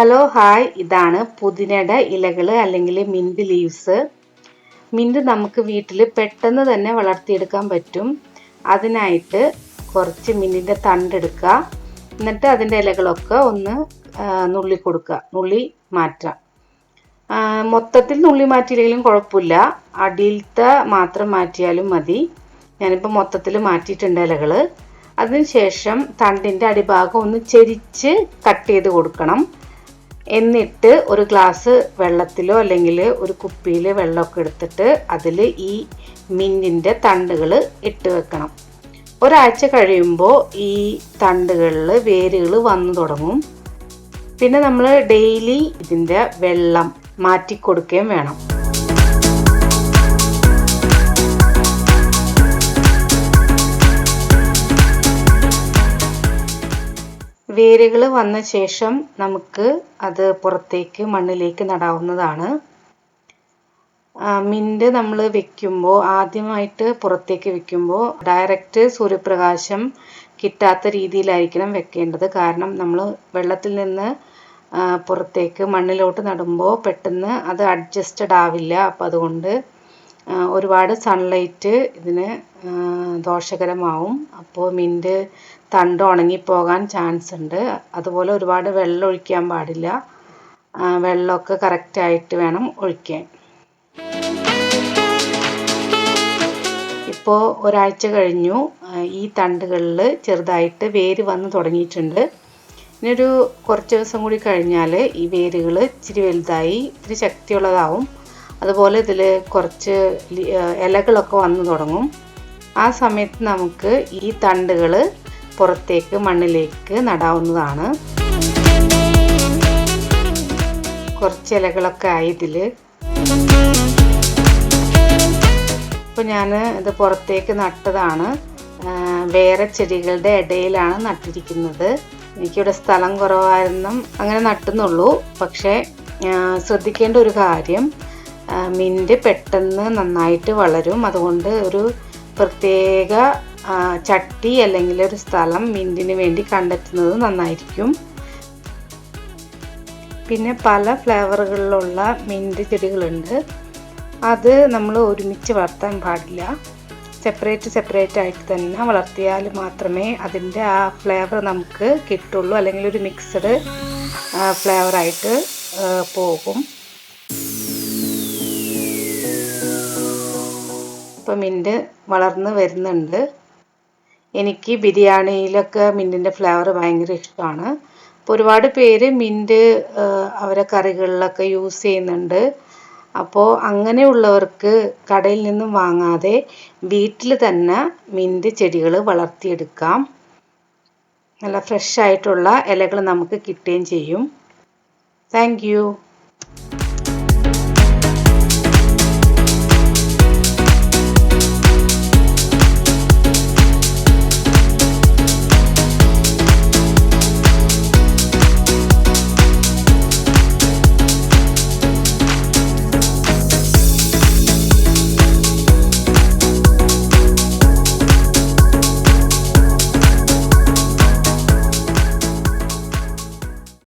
Hello hi ഇതാണ് പുതിനയുടെ ഇലകൾ അല്ലെങ്കിൽ മിന്റ് ലീവ്സ് മിന്റ് നമുക്ക് വീട്ടിൽ പെട്ടെന്ന് തന്നെ വളർത്തിയെടുക്കാൻ പറ്റും. അതിനായിട്ട് കുറച്ച് മിന്റിന്റെ തണ്ടെടുക്കുക എന്നിട്ട് അതിന്റെ ഇലകളൊക്കെ ഒന്ന് നുള്ളി കൊടുക്കുക. നുള്ളി മാറ്റാം. മൊത്തത്തിൽ നുള്ളി മാറ്റിയില്ലെങ്കിലും കുഴപ്പമില്ല. അടിയിലത്തെ മാത്രം മാറ്റിയാലും മതി. ഞാനിപ്പോൾ മൊത്തത്തിൽ മാറ്റിയിട്ടുണ്ട് ഇലകൾ അതിനുശേഷം തണ്ടിന്റെ അടിഭാഗം ഒന്ന് ചെരിച്ച് കട്ട് ചെയ്ത് കൊടുക്കണം. എന്നിട്ട് ഒരു ഗ്ലാസ് വെള്ളത്തിലോ അല്ലെങ്കിൽ ഒരു കുപ്പിയിൽ വെള്ളമൊക്കെ എടുത്തിട്ട് അതിൽ ഈ മിന്നിന്റെ തണ്ടുകൾ ഇട്ട് വെക്കണം. ഒരാഴ്ച കഴിയുമ്പോൾ ഈ തണ്ടുകളിൽ വേരുകൾ വന്നു തുടങ്ങും. പിന്നെ നമ്മൾ ഡെയിലി ഇതിന്റെ വെള്ളം മാറ്റി കൊടുക്കുകയും വേണം. വേരുകൾ വന്ന ശേഷം നമുക്ക് അത് പുറത്തേക്ക് മണ്ണിലേക്ക് നടാവുന്നതാണ്. മിന്റ് നമ്മൾ വെക്കുമ്പോൾ ആദ്യമായിട്ട് പുറത്തേക്ക് വെക്കുമ്പോൾ ഡയറക്റ്റ് സൂര്യപ്രകാശം കിട്ടാത്ത രീതിയിലായിരിക്കണം വെക്കേണ്ടത്. കാരണം നമ്മൾ വെള്ളത്തിൽ നിന്ന് പുറത്തേക്ക് മണ്ണിലോട്ട് നടുമ്പോൾ പെട്ടെന്ന് അത് അഡ്ജസ്റ്റഡ് ആവില്ല. അപ്പം അതുകൊണ്ട് ഒരുപാട് സൺലൈറ്റ് ഇതിന് ദോഷകരമാവും. അപ്പോൾ മിന്റ് തണ്ട് ഉണങ്ങിപ്പോകാൻ ചാൻസ് ഉണ്ട്. അതുപോലെ ഒരുപാട് വെള്ളം ഒഴിക്കാൻ പാടില്ല. വെള്ളമൊക്കെ കറക്റ്റായിട്ട് വേണം ഒഴിക്കാൻ. ഇപ്പോൾ ഒരാഴ്ച കഴിഞ്ഞു. ഈ തണ്ടുകളിൽ ചെറുതായിട്ട് വേര് വന്ന് തുടങ്ങിയിട്ടുണ്ട്. ഇനിയൊരു കുറച്ച് ദിവസം കൂടി കഴിഞ്ഞാൽ ഈ വേരുകൾ ഇച്ചിരി വലുതായി ഇത്തിരി ശക്തിയുള്ളതാവും. അതുപോലെ ഇതിൽ കുറച്ച് ഇലകളൊക്കെ വന്നു തുടങ്ങും. ആ സമയത്ത് നമുക്ക് ഈ തണ്ടുകൾ പുറത്തേക്ക് മണ്ണിലേക്ക് നടാവുന്നതാണ്. കുറച്ച് ഇലകളൊക്കെ ആയി ഇതിൽ ഇപ്പോൾ ഞാൻ ഇത് പുറത്തേക്ക് നട്ടതാണ്. വേറെ ചെടികളുടെ ഇടയിലാണ് നട്ടിരിക്കുന്നത്. എനിക്കിവിടെ സ്ഥലം കുറവായിരുന്നു അങ്ങനെ നട്ടുന്നുള്ളൂ. പക്ഷേ ശ്രദ്ധിക്കേണ്ട ഒരു കാര്യം. മിന്റ് പെട്ടെന്ന് നന്നായിട്ട് വളരും. അതുകൊണ്ട് ഒരു പ്രത്യേക ചട്ടി അല്ലെങ്കിൽ ഒരു സ്ഥലം മിന്റിന് വേണ്ടി കണ്ടെത്തുന്നത് നന്നായിരിക്കും. പിന്നെ പല ഫ്ലേവറുകളിലുള്ള മിന്റ് ചെടികളുണ്ട്. അത് നമ്മൾ ഒരുമിച്ച് വളർത്താൻ പാടില്ല. സെപ്പറേറ്റ് സെപ്പറേറ്റ് ആയിട്ട് തന്നെ വളർത്തിയാൽ മാത്രമേ അതിന്റെ ആ ഫ്ലേവർ നമുക്ക് കിട്ടുള്ളൂ. അല്ലെങ്കിൽ ഒരു മിക്സഡ് ഫ്ലേവറായിട്ട് പോകും. ഇപ്പം മിന്റ് വളർന്ന് വരുന്നുണ്ട്. എനിക്ക് ബിരിയാണിയിലൊക്കെ മിന്റിന്റെ ഫ്ലേവർ ഭയങ്കര ഇഷ്ടമാണ്. അപ്പോൾ ഒരുപാട് പേര് മിന്റ് അവരെ കറികളിലൊക്കെ യൂസ് ചെയ്യുന്നുണ്ട്. അപ്പോൾ അങ്ങനെയുള്ളവർക്ക് കടയിൽ നിന്നും വാങ്ങാതെ വീട്ടിൽ തന്നെ മിന്റ് ചെടികൾ വളർത്തിയെടുക്കാം. നല്ല ഫ്രഷ് ആയിട്ടുള്ള ഇലകൾ നമുക്ക് കിട്ടുകയും ചെയ്യും. താങ്ക്